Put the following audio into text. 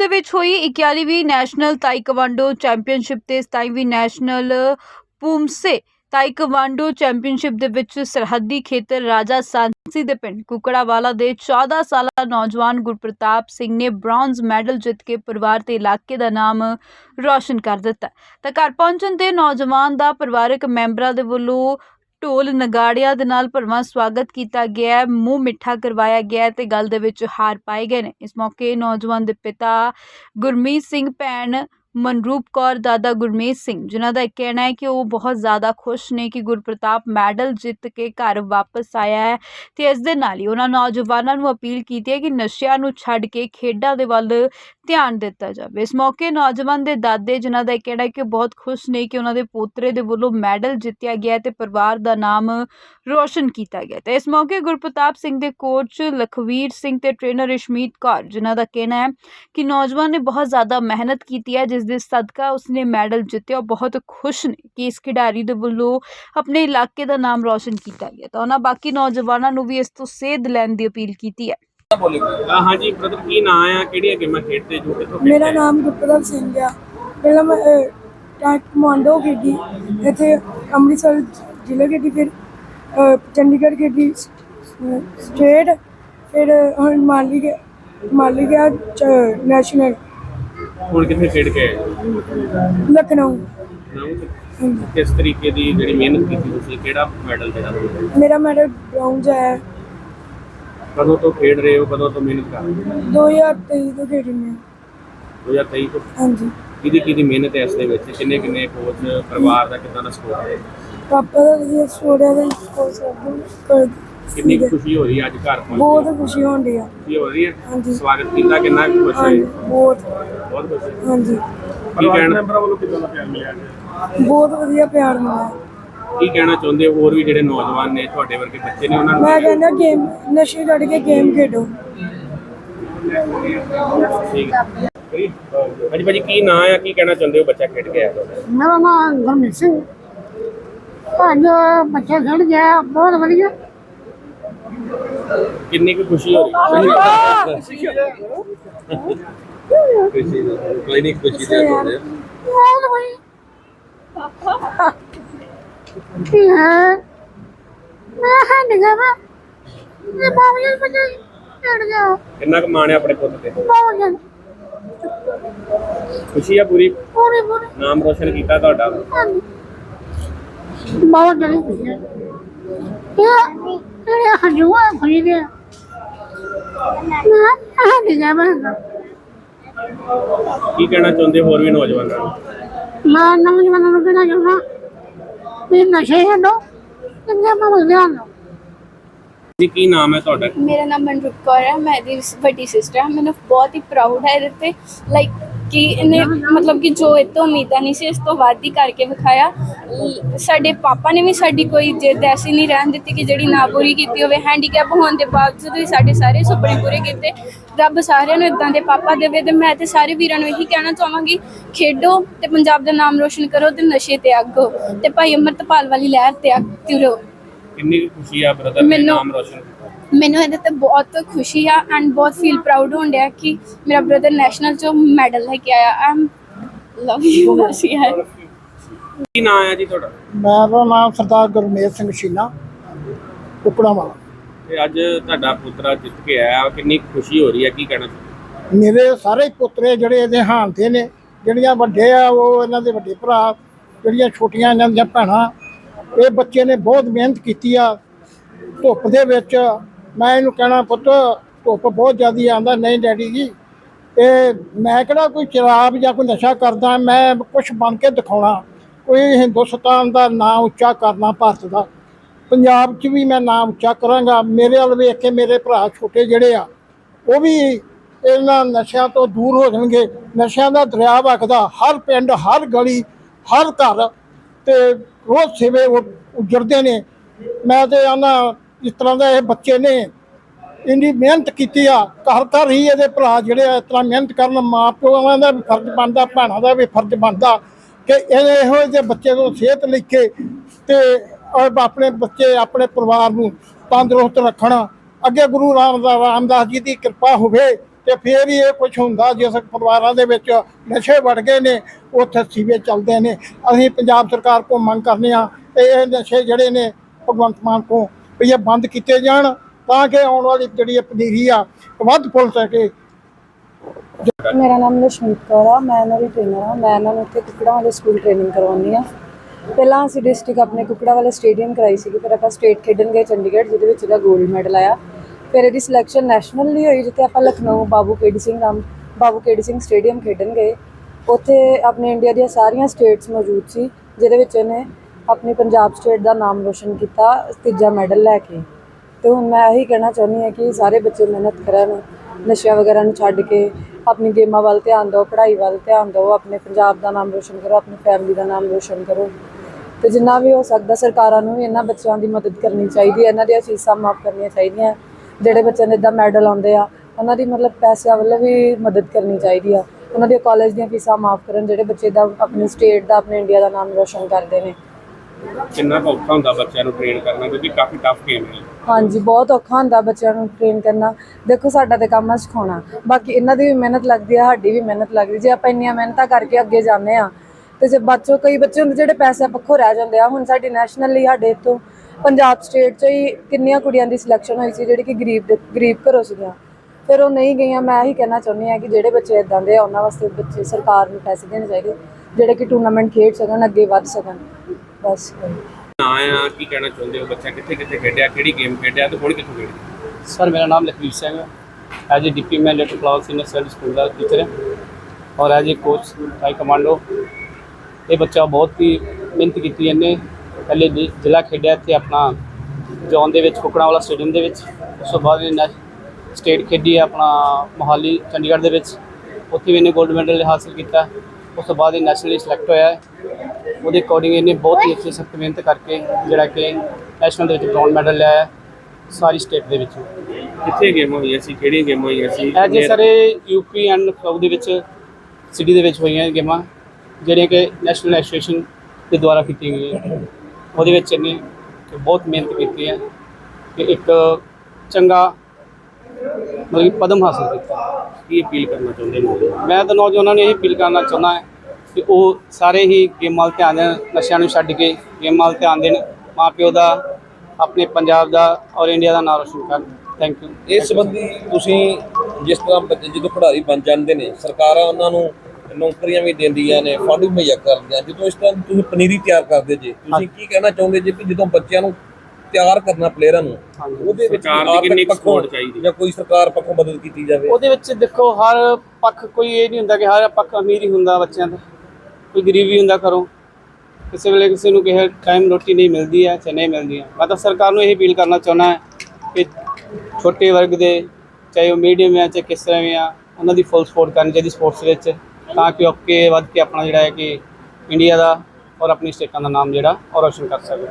ਦੇ ਵਿੱਚ ਹੋਈ 41ਵੀਂ ਨੈਸ਼ਨਲ ਤਾਈਕਵਾਂਡੋ ਚੈਂਪੀਅਨਸ਼ਿਪ ਤੇ 27ਵੀਂ ਨੈਸ਼ਨਲ ਪੂਮਸੇ ਤਾਈਕਵਾਂਡੋ ਚੈਂਪੀਅਨਸ਼ਿਪ ਦੇ ਵਿੱਚ ਸਰਹੱਦੀ ਖੇਤਰ ਰਾਜਾ ਸਾਂਸੀ ਦੇ ਪਿੰਡ ਕੁਕੜਾਵਾਲਾ ਦੇ 14 ਸਾਲਾ ਨੌਜਵਾਨ ਗੁਰਪ੍ਰਤਾਪ ਸਿੰਘ ਨੇ ਬ੍ਰੌਂਜ਼ ਮੈਡਲ ਜਿੱਤ ਕੇ ਪਰਿਵਾਰ ਤੇ ਇਲਾਕੇ ਦਾ ਨਾਮ ਰੌਸ਼ਨ ਕਰ ਦਿੱਤਾ। ਤਾਂ ਘਰ ਪਹੁੰਚਣ ਤੇ ਨੌਜਵਾਨ ਦਾ ਪਰਿਵਾਰਕ ਮੈਂਬਰਾਂ ਦੇ ਵੱਲੋਂ ਢੋਲ ਨਗਾੜਿਆਂ ਦੇ ਨਾਲ ਭਰਵਾਂ ਸਵਾਗਤ ਕੀਤਾ ਗਿਆ ਮੂੰਹ ਮਿੱਠਾ ਕਰਵਾਇਆ ਗਿਆ ਹੈ ਤੇ ਗੱਲ ਦੇ ਵਿੱਚ ਹਾਰ ਪਾਏ ਗਏ ਨੇ। ਇਸ ਮੌਕੇ ਨੌਜਵਾਨ ਦੇ ਪਿਤਾ ਗੁਰਮੀਤ ਸਿੰਘ, ਭੈਣ ਮਨਰੂਪ ਕੌਰ, ਦਾਦਾ ਗੁਰਮੀਤ ਸਿੰਘ, ਜਿਨ੍ਹਾਂ ਦਾ ਇਹ ਕਹਿਣਾ ਹੈ ਕਿ ਉਹ ਬਹੁਤ ਜ਼ਿਆਦਾ ਖੁਸ਼ ਨੇ ਕਿ ਗੁਰਪ੍ਰਤਾਪ ਮੈਡਲ ਜਿੱਤ ਕੇ ਘਰ ਵਾਪਸ ਆਇਆ ਹੈ ਤੇ ਇਸ ਦੇ ਨਾਲ ਹੀ ਉਹਨਾਂ ਨੌਜਵਾਨਾਂ ਨੂੰ ਅਪੀਲ ਕੀਤੀ ਹੈ ਕਿ ਨਸ਼ਿਆਂ ਨੂੰ ਛੱਡ ਕੇ ਖੇਡਾਂ ਦੇ ਵੱਲ ਧਿਆਨ ਦਿੱਤਾ ਜਾਵੇ। ਇਸ ਮੌਕੇ ਨੌਜਵਾਨ ਦੇ ਦਾਦੇ, ਜਿਨ੍ਹਾਂ ਦਾ ਇਹ ਕਹਿਣਾ ਕਿ ਬਹੁਤ ਖੁਸ਼ ਨੇ ਕਿ ਉਹਨਾਂ ਦੇ ਪੋਤਰੇ ਦੇ ਵੱਲੋਂ ਮੈਡਲ ਜਿੱਤਿਆ ਗਿਆ ਹੈ ਤੇ ਪਰਿਵਾਰ ਦਾ ਨਾਮ ਰੋਸ਼ਨ ਕੀਤਾ ਗਿਆ ਤੇ ਇਸ ਮੌਕੇ ਗੁਰਪ੍ਰਤਾਪ ਸਿੰਘ ਦੇ ਕੋਚ ਲਖਵੀਰ ਸਿੰਘ ਤੇ ਟ੍ਰੇਨਰ ਰਸ਼ਮੀਤ ਕੌਰ, ਜਿਨ੍ਹਾਂ ਦਾ ਕਹਿਣਾ ਹੈ ਕਿ ਨੌਜਵਾਨ ਨੇ ਬਹੁਤ ਜ਼ਿਆਦਾ ਮਿਹਨਤ ਕੀਤੀ ਹੈ, ਜਿਸ ਦੇ ਸਦਕਾ ਉਸਨੇ ਮੈਡਲ ਜਿੱਤਿਆ। ਉਹ ਬਹੁਤ ਖੁਸ਼ ਨੇ ਕਿ ਇਸ ਖਿਡਾਰੀ ਦੇ ਵੱਲੋਂ ਆਪਣੇ ਇਲਾਕੇ ਦਾ ਨਾਮ ਰੌਸ਼ਨ ਕੀਤਾ ਗਿਆ ਤਾਂ ਉਹਨਾਂ ਬਾਕੀ ਨੌਜਵਾਨਾਂ ਨੂੰ ਵੀ ਇਸ ਤੋਂ ਸੇਧ ਲੈਣ ਦੀ ਅਪੀਲ ਕੀਤੀ ਹੈ। ਹਾਂ ਹਾਂਜੀ ਬ੍ਰਦਰ ਕੀ ਨਾਂ ਆ ਕਿਹੜੀਆਂ ਗੇਮਾਂ ਖੇਡਦੇ ਜੋ ਕਿੱਥੋਂ ਮੇਰਾ? ਨਾਮ ਗੁਰਪ੍ਰਤਾਪ ਸਿੰਘ ਆ ਪਹਿਲਾਂ ਮੈਂ ਟੈਕਵਾਂਡੋ ਖੇਡੀ ਇੱਥੇ ਅੰਮ੍ਰਿਤਸਰ ਜ਼ਿਲ੍ਹੇ ਖੇਡੀ ਫਿਰ ਅਹ, ਚੰਡੀਗੜ੍ਹ ਖੇਡੀ ਸਟੇਟ ਫਿਰ ਹੁਣ ਮਾਲੀ ਗਿਆ ਮਾਲੀ ਗਿਆ ਨੈਸ਼ਨਲ ਹੁਣ ਕਿੱਥੇ ਖੇਡ ਕੇ ਆਏ? ਲਖਨਊ। ਹਾਂਜੀ। ਕਿਸ ਤਰੀਕੇ ਦੀ ਜਿਹੜੀ ਮਿਹਨਤ ਕੀਤੀ ਤੁਸੀਂ ਕਿਹੜਾ ਮੈਡਲ ਜਿਹੜਾ? ਮੇਰਾ ਮੈਡਲ ਬ੍ਰਾਊਨਜ਼ ਹੈ ਕਦੋਂ ਤੋਂ ਖੇਡ ਰਹੇ ਹੋ ਕਦੋਂ ਤੋਂ ਮਿਹਨਤ ਕਰ ਰਹੇ ਹੋ? 2023 ਤੋਂ ਖੇਡੀ ਮੈਂ 2023 ਤੋਂ? ਹਾਂਜੀ। ਕਿਹਦੀ ਕਿਹਦੀ ਮਿਹਨਤ ਹੈ ਇਸ ਦੇ ਵਿੱਚ? ਕਿੰਨੇ ਕਿੰਨੇ ਕੋਚ ਪਰਿਵਾਰ ਦਾ ਕਿੰਨਾ ਦਾ ਸਪੋਰਟ ਹੈ? ਪਾਪਾ ਦਾ ਵੀ ਸਟੋਰੀਆ ਦਾ ਕੋਰਸ ਕਰ ਕਿੰਨੀ ਕੁ ਖੁਸ਼ੀ ਹੋ ਰਹੀ ਹੈ ਅੱਜ ਘਰ ਪਹੁੰਚ ਬਹੁਤ ਕੇ ਖੁਸ਼ੀ ਹੁੰਦੀ ਆ। ਖੁਸ਼ੀ ਹੋ ਰਹੀ ਹੈ? ਹਾਂਜੀ। ਸਵਾਗਤ ਕੀਤਾ ਕਿੰਨਾ ਕੁ ਖੁਸ਼ ਹਾਂਜੀ ਹੋਏ ਬਹੁਤ। ਬਹੁਤ ਖੁਸ਼ ਹੋਏ। ਹਾਂਜੀ। ਕੀ ਕਹਿਣਾ ਮੈਂਬਰਾਂ ਵੱਲੋਂ ਕਿੰਨਾ ਪਿਆਰ ਮਿਲਿਆ? ਬਹੁਤ ਵਧੀਆ ਪਿਆਰ ਮਿਲਿਆ। ਕੀ ਕਹਿਣਾ ਚਾਹੁੰਦੇ ਹੋ? ਹੋਰ ਵੀ ਜਿਹੜੇ ਨੌਜਵਾਨ ਨੇ ਤੁਹਾਡੇ ਵਰਗੇ ਬੱਚੇ ਨੇ ਉਹਨਾਂ ਨੂੰ? ਮੈਂ ਕਹਿੰਦਾ ਗੇਮ ਨਸ਼ੇ ਛੱਡ ਕੇ ਗੇਮ ਖੇਡੋ। ਠੀਕ ਹੈ ਹਾਂਜੀ ਭਾਜੀ ਕੀ ਨਾਂ ਆ? ਕੀ ਕਹਿਣਾ ਚਾਹੁੰਦੇ ਹੋ? ਬੱਚਾ ਖੇਡ ਕੇ ਆਇਆ ਮੇਰਾ ਨਾਮ ਗੁਰਮੀਤ ਸਿੰਘ। ਅੱਜ ਬੱਚਾ ਖੇਡ ਗਿਆ ਬਹੁਤ ਵਧੀਆ। ਕਿੰਨੀ ਕੁ ਖੁਸ਼ੀ ਹੋ ਰਹੀ? ਹੈ ਖੁਸ਼ੀ ਕੋਈ ਨਹੀਂ ਖੁਸ਼ੀ ਦੇ ਹੁੰਦੇ ਬਹੁਤ ਵਧੀਆ। ਹੈ ਮੈਂ ਹਾਂ ਨਿਗਾ ਮੈਂ ਇਹ ਬਾਬੂ ਬੱਚਾ ਖੇਡ ਗਿਆ ਕਿੰਨਾ ਕੁ ਆਪਣੇ ਪੁੱਤ ਤੇ? ਬਾਬੂ ਖੁਸ਼ੀ ਆ ਪੂਰੀ? ਪੂਰੀ ਪੂਰੀ ਨਾਮ ਰੋਸ਼ਨ ਕੀਤਾ ਤੁਹਾਡਾ? ਬਹੁਤ ਜਲੀ ਖੁਸ਼ੀ ਹੈ ਇਹ ਇਹ ਹਜੂਆ ਖੁਸ਼ੀ ਦੇ ਮੈਂ ਹਾਂ ਨਿਗਾ ਮੈਂ ਕੀ ਕਹਿਣਾ ਚਾਹੁੰਦੇ ਹੋਰ ਵੀ ਨੌਜਵਾਨਾਂ ਨੂੰ? ਮੈਂ ਨੌਜਵਾਨਾਂ ਨੂੰ ਕਹਿਣਾ ਚਾਹੁੰਦਾ ਵੀ ਨਸ਼ੇ ਛੱਡੋ ਚੰਗੇ ਮਾਮਲੇ ਧਿਆਨ ਦਿਓ ਜੀ ਕੀ ਨਾਮ ਹੈ ਤੁਹਾਡਾ? ਮੇਰਾ ਨਾਮ ਮਨਰੂਪ ਕੌਰ ਹੈ ਮੈਂ ਇਹਦੀ ਵੱਡੀ ਸਿਸਟਰ ਹਾਂ। ਮੈਨੂੰ ਬਹੁਤ ਹੀ ਪ੍ਰਾਊਡ ਹੈ ਇਹਦੇ ਤੇ ਲਾਈਕ ਕਿ ਇਹਨੇ ਮਤਲਬ ਕਿ ਜੋ ਇਹ ਤੋਂ ਉਮੀਦਾਂ ਨਹੀਂ ਸੀ ਇਸ ਤੋਂ ਵੱਧ ਹੀ ਕਰਕੇ ਵਿਖਾਇਆ। ਸਾਡੇ ਪਾਪਾ ਨੇ ਵੀ ਸਾਡੀ ਕੋਈ ਜਿੱਦ ਐਸੀ ਨਹੀਂ ਰਹਿਣ ਦਿੱਤੀ ਕਿ ਜਿਹੜੀ ਨਾ ਪੂਰੀ ਕੀਤੀ ਹੋਵੇ ਹੈਂਡੀਕੈਪ ਹੋਣ ਦੇ ਬਾਵਜੂਦ ਵੀ ਸਾਡੇ ਸਾਰੇ ਸੁਪਨੇ ਪੂਰੇ ਕੀਤੇ। ਰੱਬ ਸਾਰਿਆਂ ਨੂੰ ਇਦਾਂ ਦੇ ਪਾਪਾ ਦੇਵੇ ਤੇ ਮੈਂ ਤੇ ਸਾਰੇ ਵੀਰਾਂ ਨੂੰ ਇਹੀ ਕਹਿਣਾ ਚਾਹਾਂਗੀ ਖੇਡੋ ਤੇ ਪੰਜਾਬ ਦਾ ਨਾਮ ਰੋਸ਼ਨ ਕਰੋ ਤੇ ਨਸ਼ੇ ਤੇ ਅੱਗੋ ਤੇ ਭਾਈ ਅਮਰਤਪਾਲ ਵਾਲੀ ਲਹਿਰ ਤੇ ਅੱਗ ਤੁਰੋ। ਕਿੰਨੀ ਖੁਸ਼ੀ ਆ ਬ੍ਰਦਰ ਨੇ ਨਾਮ ਰੋਸ਼ਨ ਮੈਨੂੰ ਇਹਦੇ ਤੇ ਬਹੁਤ ਖੁਸ਼ੀ ਆ ਐਂਡ ਬਹੁਤ ਫੀਲ ਪ੍ਰਾਊਡ ਹੋਣ ਡਿਆ ਕਿ ਮੇਰਾ ਬ੍ਰਦਰ ਨੈਸ਼ਨਲ ਚੋਂ ਮੈਡਲ ਲੈ ਕੇ ਆਇਆ। ਆਮ ਲਵ ਯੂ ਮਸੀ ਹੈ ਕੀ ਨਾਮ ਹੈ ਜੀ ਤੁਹਾਡਾ? ਮੇਰਾ ਨਾਮ ਸਰਦਾਰ ਗੁਰਮੇਲ ਸਿੰਘ ਸ਼ੀਨਾ ਕੁਕੜਾ ਵਾਲਾ ਤੇ ਅੱਜ ਤੁਹਾਡਾ ਪੁੱਤਰਾ ਜਿੱਤ ਕੇ ਆਇਆ ਕਿੰਨੀ ਖੁਸ਼ੀ ਹੋ ਰਹੀ ਹੈ ਕੀ ਕਹਿਣਾ ਮੇਰੇ ਸਾਰੇ ਪੁੱਤਰੇ ਜਿਹੜੇ ਇਹਦੇ ਹਾਨਦੇ ਨੇ ਜਿਹੜੀਆਂ ਵੱਡੇ ਆ ਉਹ ਇਹਨਾਂ ਦੇ ਵੱਡੇ ਭਰਾ ਜਿਹੜੀਆਂ ਛੋਟੀਆਂ ਇਹਨਾਂ ਦੀਆਂ ਭੈਣਾਂ ਇਹ ਬੱਚੇ ਨੇ ਬਹੁਤ ਮਿਹਨਤ ਕੀਤੀ ਆ। ਧੁੱਪ ਦੇ ਵਿੱਚ ਮੈਂ ਇਹਨੂੰ ਕਹਿਣਾ ਪੁੱਤ, ਧੁੱਪ ਬਹੁਤ ਜ਼ਿਆਦੀ ਆਂਦਾ ਨਹੀਂ ਡੈਡੀ ਜੀ। ਇਹ ਮੈਂ ਕਿਹੜਾ ਕੋਈ ਸ਼ਰਾਬ ਜਾਂ ਕੋਈ ਨਸ਼ਾ ਕਰਦਾ, ਮੈਂ ਕੁਝ ਬਣ ਕੇ ਦਿਖਾਉਣਾ। ਕੋਈ ਹਿੰਦੁਸਤਾਨ ਦਾ ਨਾਂ ਉੱਚਾ ਕਰਨਾ, ਭਾਰਤ ਦਾ। ਪੰਜਾਬ 'ਚ ਵੀ ਮੈਂ ਨਾਮ ਉੱਚਾ ਕਰਾਂਗਾ। ਮੇਰੇ ਵੱਲ ਵੇਖ ਕੇ ਮੇਰੇ ਭਰਾ ਛੋਟੇ ਜਿਹੜੇ ਆ, ਉਹ ਵੀ ਇਹਨਾਂ ਨਸ਼ਿਆਂ ਤੋਂ ਦੂਰ ਹੋ ਜਾਣਗੇ। ਨਸ਼ਿਆਂ ਦਾ ਦਰਿਆ ਵਗਦਾ, ਹਰ ਪਿੰਡ, ਹਰ ਗਲੀ, ਹਰ ਘਰ ਤੇ ਰੋਜ਼ ਸੇਵੇ ਉ- ਨੇ। ਮੈਂ ਤੇ ਆਨਾ ਇਸ ਤਰ੍ਹਾਂ ਦਾ ਇਹ ਬੱਚੇ ਨੇ, ਇੰਨੀ ਮਿਹਨਤ ਕੀਤੀ ਆ, ਘਰ ਘਰ ਹੀ ਇਹਦੇ ਭਰਾ ਜਿਹੜੇ ਆ, ਇਸ ਤਰ੍ਹਾਂ ਮਿਹਨਤ ਕਰਨ ਮਾਂ ਪਿਓਾਂ ਦਾ ਵੀ ਫਰਜ਼ ਬਣਦਾ, ਭੈਣਾਂ ਦਾ ਵੀ ਫਰਜ਼ ਬਣਦਾ ਕਿ ਇਹ ਇਹੋ ਜਿਹੇ ਬੱਚੇ ਨੂੰ ਸਿਹਤ ਲੈ ਕੇ ਤੇ ਆਪਣੇ ਬੱਚੇ, ਆਪਣੇ ਪਰਿਵਾਰ ਨੂੰ ਤੰਦਰੁਸਤ ਰੱਖਣ। ਅੱਗੇ ਗੁਰੂ ਰਾਮਦਾਸ ਰਾਮਦਾਸ ਜੀ ਦੀ ਕਿਰਪਾ ਹੋਵੇ ਤੇ ਤੇ ਫੇਰ ਹੀ ਇਹ ਕੁਝ ਹੁੰਦਾ, ਜਿਸ ਪਰਿਵਾਰਾਂ ਦੇ ਵਿੱਚ ਨਸ਼ੇ ਵੜ ਗਏ ਨੇ, ਉੱਥੇ ਸੀਵੇ ਚੱਲਦੇ ਨੇ। ਅਸੀਂ ਪੰਜਾਬ ਸਰਕਾਰ ਕੋਲ ਮੰਗ ਕਰਨੇ ਆ ਤੇ ਇਹ ਨਸ਼ੇ ਜਿਹੜੇ ਨੇ, ਭਗਵੰਤ ਮਾਨ ਕੋ ਵੀ ਇਹ ਬੰਦ ਕੀਤੇ ਜਾਣ, ਤਾਂ ਕਿ ਆਉਣ ਵਾਲੀ ਜਿਹੜੀ ਇਹ ਪਨੀਰੀ ਆ ਵੱਧ ਫੁੱਲ ਸਕੇ। ਮੇਰਾ ਨਾਮ ਨਸ਼ਮੀਤ ਕੌਰ ਆ, ਮੈਂ ਇਹਨਾਂ ਦੀ ਟ੍ਰੇਨਰ ਆ। ਮੈਂ ਇਹਨਾਂ ਨੂੰ ਇੱਥੇ ਕੁਕੜਾ ਵਾਲੇ ਸਕੂਲ ਟ੍ਰੇਨਿੰਗ ਕਰਵਾਉਂਦੀ ਆ। ਪਹਿਲਾਂ ਅਸੀਂ ਡਿਸਟ੍ਰਿਕਟ ਆਪਣੇ ਕੁਕੜਾ ਵਾਲੇ ਸਟੇਡੀਅਮ ਕਰਾਈ ਸੀਗੀ, ਫਿਰ ਆਪਾਂ ਸਟੇਟ ਖੇਡਣ ਗਏ ਚੰਡੀਗੜ੍ਹ, ਜਿਹਦੇ ਵਿੱਚ ਇਹਦਾ 골ਡ ਮੈਡਲ ਆਇਆ। ਫਿਰ ਇਹਦੀ ਸਿਲੈਕਸ਼ਨ ਨੈਸ਼ਨਲ ਲਈ ਹੋਈ, ਜਿੱਥੇ ਆਪਾਂ ਲਖਨਊ, ਬਾਬੂ ਕੇਡੀ ਸਿੰਘ ਨਾਮ ਬਾਬੂ ਕੇਡੀ ਸਿੰਘ ਸਟੇਡੀਅਮ ਖੇਡਣ ਗਏ। ਉੱਥੇ ਆਪਣੇ ਇੰਡੀਆ ਦੀਆਂ ਸਾਰੀਆਂ ਸਟੇਟਸ ਮੌਜੂਦ ਸੀ, ਜਿਹਦੇ ਵਿੱਚ ਇਹਨੇ ਆਪਣੀ ਪੰਜਾਬ ਸਟੇਟ ਦਾ ਨਾਮ ਰੋਸ਼ਨ ਕੀਤਾ, ਤੀਜਾ ਮੈਡਲ ਲੈ ਕੇ। ਤੇ ਹੁਣ ਮੈਂ ਇਹੀ ਕਹਿਣਾ ਚਾਹੁੰਦੀ ਹਾਂ ਕਿ ਸਾਰੇ ਬੱਚੇ ਮਿਹਨਤ ਕਰਨ, ਨਸ਼ਿਆਂ ਵਗੈਰਾ ਨੂੰ ਛੱਡ ਕੇ ਆਪਣੀ ਗੇਮਾਂ ਵੱਲ ਧਿਆਨ ਦਿਓ, ਪੜ੍ਹਾਈ ਵੱਲ ਧਿਆਨ ਦਿਓ, ਆਪਣੇ ਪੰਜਾਬ ਦਾ ਨਾਮ ਰੋਸ਼ਨ ਕਰੋ, ਆਪਣੀ ਫੈਮਿਲੀ ਦਾ ਨਾਮ ਰੋਸ਼ਨ ਕਰੋ। ਤੇ ਜਿੰਨਾ ਵੀ ਹੋ ਸਕਦਾ ਸਰਕਾਰਾਂ ਨੂੰ ਵੀ ਇਹਨਾਂ ਬੱਚਿਆਂ ਦੀ ਮਦਦ ਕਰਨੀ ਚਾਹੀਦੀ ਹੈ, ਇਹਨਾਂ ਦੀਆਂ ਫੀਸਾਂ ਮਾਫ ਕਰਨੀਆਂ ਚਾਹੀਦੀਆਂ। ਜਿਹੜੇ ਬੱਚਿਆਂ ਦੇ ਇਦਾਂ ਮੈਡਲ ਆਉਂਦੇ ਆ, ਉਹਨਾਂ ਦੀ ਮਤਲਬ ਪੈਸਿਆਂ ਵੱਲੋਂ ਵੀ ਮਦਦ ਕਰਨੀ ਚਾਹੀਦੀ ਆ। ਉਹਨਾਂ ਦੀਆਂ ਕਾਲਜ ਦੀਆਂ ਫੀਸਾਂ ਮਾਫ ਕਰਨ, ਜਿਹੜੇ ਬੱਚੇ ਦਾ ਆਪਣੀ ਸਟੇਟ ਦਾ, ਆਪਣੇ ਇੰਡੀਆ ਦਾ ਨਾਮ ਰੋਸ਼ਨ ਕਰਦੇ ਨੇ। ਕਿੰਨਾ ਕੁ ਔਖਾ ਹੁੰਦਾ ਬੱਚਿਆਂ ਨੂੰ ਟ੍ਰੇਨ ਕਰਨਾ, ਕਿਉਂਕਿ ਕਾਫੀ ਟਫ ਗੇਮ ਹੈ। ਹਾਂਜੀ, ਬਹੁਤ ਔਖਾ ਹੁੰਦਾ ਬੱਚਿਆਂ ਨੂੰ ਟ੍ਰੇਨ ਕਰਨਾ। ਦੇਖੋ, ਸਾਡਾ ਤੇ ਕੰਮ ਆ ਸਿਖਾਉਣਾ। ਬਾਕੀ ਇਹਨਾਂ ਦੀ ਵੀ ਮਿਹਨਤ ਲੱਗਦੀ ਆ, ਸਾਡੀ ਵੀ ਮਿਹਨਤ ਲੱਗਦੀ। ਜੇ ਆਪਾਂ ਇੰਨੀਆਂ ਮਿਹਨਤਾਂ ਕਰਕੇ ਅੱਗੇ ਜਾਂਦੇ ਆ, ਤੇ ਜੇ ਬੱਚੋ, ਕਈ ਬੱਚੇ ਹੁੰਦੇ ਜਿਹੜੇ ਪੈਸੇ ਪੱਖੋਂ ਰਹਿ ਜਾਂਦੇ ਆ। ਹੁਣ ਸਾਡੀ ਨੈਸ਼ਨਲ ਲਈ ਸਾਡੇ ਇੱਥੋਂ ਪੰਜਾਬ ਸਟੇਟ 'ਚ ਹੀ ਕਿੰਨੀਆਂ ਕੁੜੀਆਂ ਦੀ ਸਿਲੈਕਸ਼ਨ ਹੋਈ ਸੀ, ਜਿਹੜੀ ਕਿ ਗਰੀਬ ਦੇ, ਗਰੀਬ ਘਰੋਂ ਸੀਗੀਆਂ। ਫਿਰ ਉਹ ਨਹੀਂ ਗਈਆਂ। ਮੈਂ ਇਹੀ ਕਹਿਣਾ ਚਾਹੁੰਦੀ ਆ ਕਿ ਜਿਹੜੇ ਬੱਚੇ ਇਦਾਂ ਦੇ ਆ, ਉਹਨਾਂ ਵਾਸਤੇ ਬੱਚੇ ਸਰਕਾਰ ਨੂੰ ਪੈਸੇ ਦੇਣੇ ਚਾਹੀਦੇ। ਜਿਹੜੇ ਕਿ ਟੂਰਨਾਮੈਂਟ ਖੇਡ ਸਕਣ, ਅੱਗੇ ਵੱਧ ਸਕਣ। ਬਸ ਨਾਂ। ਆ ਕੀ ਕਹਿਣਾ ਚਾਹੁੰਦੇ ਹੋ? ਬੱਚਾ ਕਿੱਥੇ ਕਿੱਥੇ ਖੇਡਿਆ ਕਿਹੜੀ ਗੇਮ ਖੇਡਿਆ ਤੇ ਹੁਣ ਕਿੱਥੋਂ ਖੇਡਿਆ ਸਰ ਮੇਰਾ ਨਾਮ ਲਖਵੀਰ ਸਿੰਘ ਹੈ। ਐਜ ਏ ਡੀਪੀ ਮੈਂ Little Flower senior secondary school ਦਾ ਟੀਚਰ ਹਾਂ ਔਰ as a coach high commando ਇਹ ਬੱਚਾ ਬਹੁਤ ਹੀ ਮਿਹਨਤ ਕੀਤੀ ਇਹਨੇ। ਪਹਿਲੇ ਜ਼ਿ- ਜ਼ਿਲ੍ਹਾ ਖੇਡਿਆ ਇੱਥੇ ਆਪਣਾ ਜੌਨ ਦੇ ਵਿੱਚ ਕੁਕੜਾ ਵਾਲਾ ਸਟੇਡੀਅਮ ਦੇ ਵਿੱਚ। ਉਸ ਤੋਂ ਬਾਅਦ ਇਹਨੇ ਸਟੇਟ ਖੇਡੀ ਹੈ ਆਪਣਾ ਮੋਹਾਲੀ ਚੰਡੀਗੜ੍ਹ ਦੇ ਵਿੱਚ। ਉੱਥੇ ਵੀ ਇਹਨੇ 골ਡ ਮੈਡਲ ਹਾਸਲ ਕੀਤਾ। ਉਸ ਤੋਂ ਬਾਅਦ ਇਹ ਨੈਸ਼ਨਲੀ ਸਿਲੈਕਟ ਹੋਇਆ ਹੈ। ਉਹਦੇ ਅਕੋਰਡਿੰਗ ਇਹਨੇ ਬਹੁਤ ਹੀ ਅੱਛੀ ਸਖਤ ਮਿਹਨਤ ਕਰਕੇ ਜਿਹੜਾ ਕਿ ਨੈਸ਼ਨਲ ਦੇ ਵਿੱਚ ਬ੍ਰੌਂਜ਼ ਮੈਡਲ ਲਿਆ ਹੈ ਸਾਰੀ ਸਟੇਟ ਦੇ ਵਿੱਚ। ਕਿੱਥੇ ਗੇਮਾਂ ਹੋਈਆਂ ਸੀ ਕਿਹੜੀਆਂ ਗੇਮਾਂ ਹੋਈਆਂ ਸੀ? ਐਜ ਇਹ ਸਾਰੇ ਯੂਪੀ ਐਂਡ ਸਾਊਥ ਦੇ ਵਿੱਚ ਸਿਟੀ ਦੇ ਵਿੱਚ ਹੋਈਆਂ ਗੇਮਾਂ ਜਿਹੜੀਆਂ ਕਿ ਨੈਸ਼ਨਲ ਐਸੋਸੀਏਸ਼ਨ ਦੇ ਦੁਆਰਾ ਕੀਤੀਆਂ ਗਈਆਂ। ਉਹਦੇ ਵਿੱਚ ਇਹਨੇ ਬਹੁਤ ਮਿਹਨਤ ਕੀਤੀ ਹੈ। ਕਿ ਇੱਕ ਚੰਗਾ ਮਤਲਬ ਕਿ ਪਦਮ ਹਾਸਲ ਕੀਤਾ। ਕੀ ਅਪੀਲ ਕਰਨਾ ਚਾਹੁੰਦੇ ਨੇ? ਮੈਂ ਤਾਂ ਨੌਜਵਾਨਾਂ ਨੂੰ ਇਹ ਅਪੀਲ ਕਰਨਾ ਚਾਹੁੰਦਾ ਹਾਂ ਕਿ ਉਹ ਸਾਰੇ ਹੀ ਗੇਮਾਂ ਵੱਲ ਧਿਆਨ ਦੇਣ ਨਸ਼ਿਆਂ ਨੂੰ ਛੱਡ ਕੇ ਗੇਮਾਂ ਵੱਲ ਧਿਆਨ ਦੇਣ ਮਾਂ ਪਿਓ ਦਾ ਆਪਣੇ ਪੰਜਾਬ ਦਾ ਔਰ ਇੰਡੀਆ ਦਾ ਨਾਮ ਰੋਸ਼ਨ ਕਰਨ। ਥੈਂਕ ਯੂ ਇਸ ਸੰਬੰਧੀ ਤੁਸੀਂ ਜਿਸ ਤਰ੍ਹਾਂ ਬੱਚੇ ਜਦੋਂ ਖਿਡਾਰੀ ਬਣ ਜਾਂਦੇ ਨੇ ਸਰਕਾਰਾਂ ਉਹਨਾਂ ਨੂੰ ਨੌਕਰੀਆਂ ਵੀ ਦਿੰਦੀਆਂ ਨੇ ਫੰਡ ਵੀ ਮੁਹੱਈਆ ਕਰਦੀਆਂ ਜਦੋਂ ਇਸ ਤਰ੍ਹਾਂ ਤੁਸੀਂ ਪਨੀਰੀ ਤਿਆਰ ਕਰਦੇ ਜੇ ਤੁਸੀਂ ਕੀ ਕਹਿਣਾ ਚਾਹੁੰਦੇ ਜੇ ਕਿ ਜਦੋਂ ਬੱਚਿਆਂ ਨੂੰ ਤਿਆਰ ਕਰਨਾ ਪਲੇਅਰਾਂ ਨੂੰ ਉਹਦੇ ਵਿੱਚ ਸਰਕਾਰ ਦੀ ਕਿੰਨੀ support ਚਾਹੀਦੀ? ਜਾਂ ਕੋਈ ਸਰਕਾਰ ਪੱਖੋਂ ਮਦਦ ਕੀਤੀ ਜਾਵੇ? ਉਹਦੇ ਵਿੱਚ ਦੇਖੋ ਹਰ ਪੱਖ ਕੋਈ ਇਹ ਨਹੀਂ ਹੁੰਦਾ ਕਿ ਹਰ ਪੱਖ ਅਮੀਰ ਹੀ ਹੁੰਦਾ ਬੱਚਿਆਂ ਦਾ। ਕੋਈ ਗਰੀਬ ਵੀ ਹੁੰਦਾ ਘਰੋਂ। ਕਿਸੇ ਵੇਲੇ ਕਿਸੇ ਨੂੰ ਕਿਸੇ ਟਾਈਮ ਰੋਟੀ ਨਹੀਂ ਮਿਲਦੀ ਹੈ ਚਾਹੇ ਨਹੀਂ ਮਿਲਦੀ ਹੈ। ਮੈਂ ਤਾਂ ਸਰਕਾਰ ਨੂੰ ਇਹ ਅਪੀਲ ਕਰਨਾ ਚਾਹੁੰਦਾ ਕਿ ਛੋਟੇ ਵਰਗ ਦੇ ਚਾਹੇ ਉਹ ਮੀਡੀਅਮ ਹੈ ਚਾਹੇ ਕਿਸ ਤਰ੍ਹਾਂ ਵੀ ਆ ਉਹਨਾਂ ਦੀ ਫੁੱਲ ਸਪੋਰਟ ਕਰਨੀ ਚਾਹੀਦੀ ਸਪੋਰਟਸ ਵਿੱਚ ਤਾਂ ਕਿ ਉਹ ਅੱਗੇ ਵੱਧ ਕੇ ਆਪਣਾ ਜਿਹੜਾ ਹੈ ਕਿ ਇੰਡੀਆ ਦਾ ਔਰ ਆਪਣੀ ਸਟੇਟਾਂ ਦਾ ਨਾਮ ਜਿਹੜਾ ਉਹ ਰੋਸ਼ਨ ਕਰ ਸਕਣ।